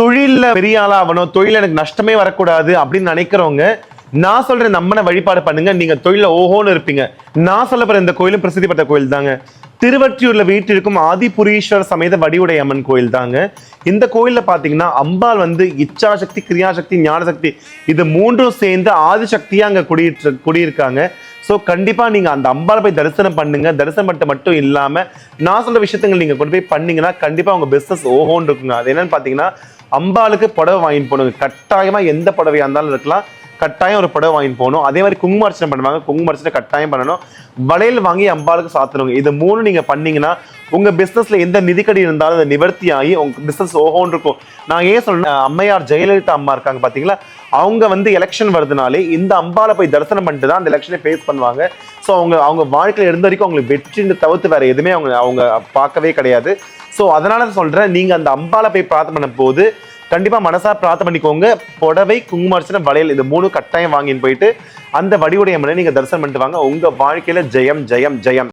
தொழிலில் பெரிய ஆளா ஆகணும் தொழில் எனக்கு நஷ்டமே வரக்கூடாது அப்படின்னு நினைக்கிறவங்க நான் சொல்ற நம்மனை வழிபாடு பண்ணுங்க. நீங்க தொழில ஓஹோன்னு இருப்பீங்க. நான் சொல்ல போற இந்த கோயிலும் பிரசித்தி பெற்ற கோயில் தாங்க. திருவற்றியூர்ல வீட்டிற்கும் ஆதிபுரீஸ்வரர் சமேத வடிவுடை அம்மன் கோயில் தாங்க. இந்த கோயில்ல பாத்தீங்கன்னா அம்பாள் வந்து இச்சாசக்தி கிரியாசக்தி ஞானசக்தி இது மூன்றும் சேர்ந்து ஆதிசக்தியா அங்க குடியிட்டு குடியிருக்காங்க. ஸோ கண்டிப்பாக நீங்கள் அந்த அம்பாளை போய் தரிசனம் பண்ணுங்க. தரிசனம் பண்ணிட்டு மட்டும் இல்லாமல் நான் சொல்ற விஷயத்தங்கள் நீங்கள் கொண்டு போய் பண்ணீங்கன்னா கண்டிப்பாக உங்கள் பிஸ்னஸ் ஓஹோன்னு இருக்குங்க. அது என்னன்னு பார்த்தீங்கன்னா அம்பாளுக்கு புடவை வாங்கிட்டு போகணுங்க கட்டாயமா எந்த புடவையா இருந்தாலும் இருக்கலாம். கட்டாயம் ஒரு புடவை வாங்கி போகணும். அதே மாதிரி குங்குமர்ச்சனை பண்ணுவாங்க. குங்கும அர்ச்சனை கட்டாயம் பண்ணணும். வளையல் வாங்கி அம்பாளுக்கு சாத்தணுங்க இது மூணு நீங்க பண்ணீங்கன்னா உங்க பிசினஸ்ல எந்த நிதிக்கடி இருந்தாலும் அதை நிவர்த்தி ஆகி உங்க பிசினஸ் ஓஹோன்னு இருக்கும். நான் ஏன் சொன்னேன் அம்மையார் ஜெயலலிதா அம்மா இருக்காங்க பாத்தீங்களா? அவங்க வந்து எலெக்ஷன் வருதுனாலே இந்த அம்பாவை போய் தரிசனம் பண்ணிட்டு தான் அந்த எலெக்ஷனை ஃபேஸ் பண்ணுவாங்க. ஸோ அவங்க அவங்க வாழ்க்கையில் இருந்த வரைக்கும் அவங்களுக்கு வெற்றின்னு தவிர்த்து வேற எதுவுமே அவங்க அவங்க பார்க்கவே கிடையாது. ஸோ அதனால சொல்கிறேன் நீங்கள் அந்த அம்பாவை போய் பிரார்த்தனை பண்ணும் போது கண்டிப்பாக மனசாக பிரார்த்தனை பண்ணிக்கோங்க. புடவை குங்குமார்ச்சனை வளையல் இது மூணு கட்டாயம் வாங்கின்னு போயிட்டு அந்த வடிவுடைய மலை நீங்க தரிசனம் பண்ணிட்டு வாங்க. உங்கள் வாழ்க்கையில் ஜெயம் ஜெயம் ஜெயம்.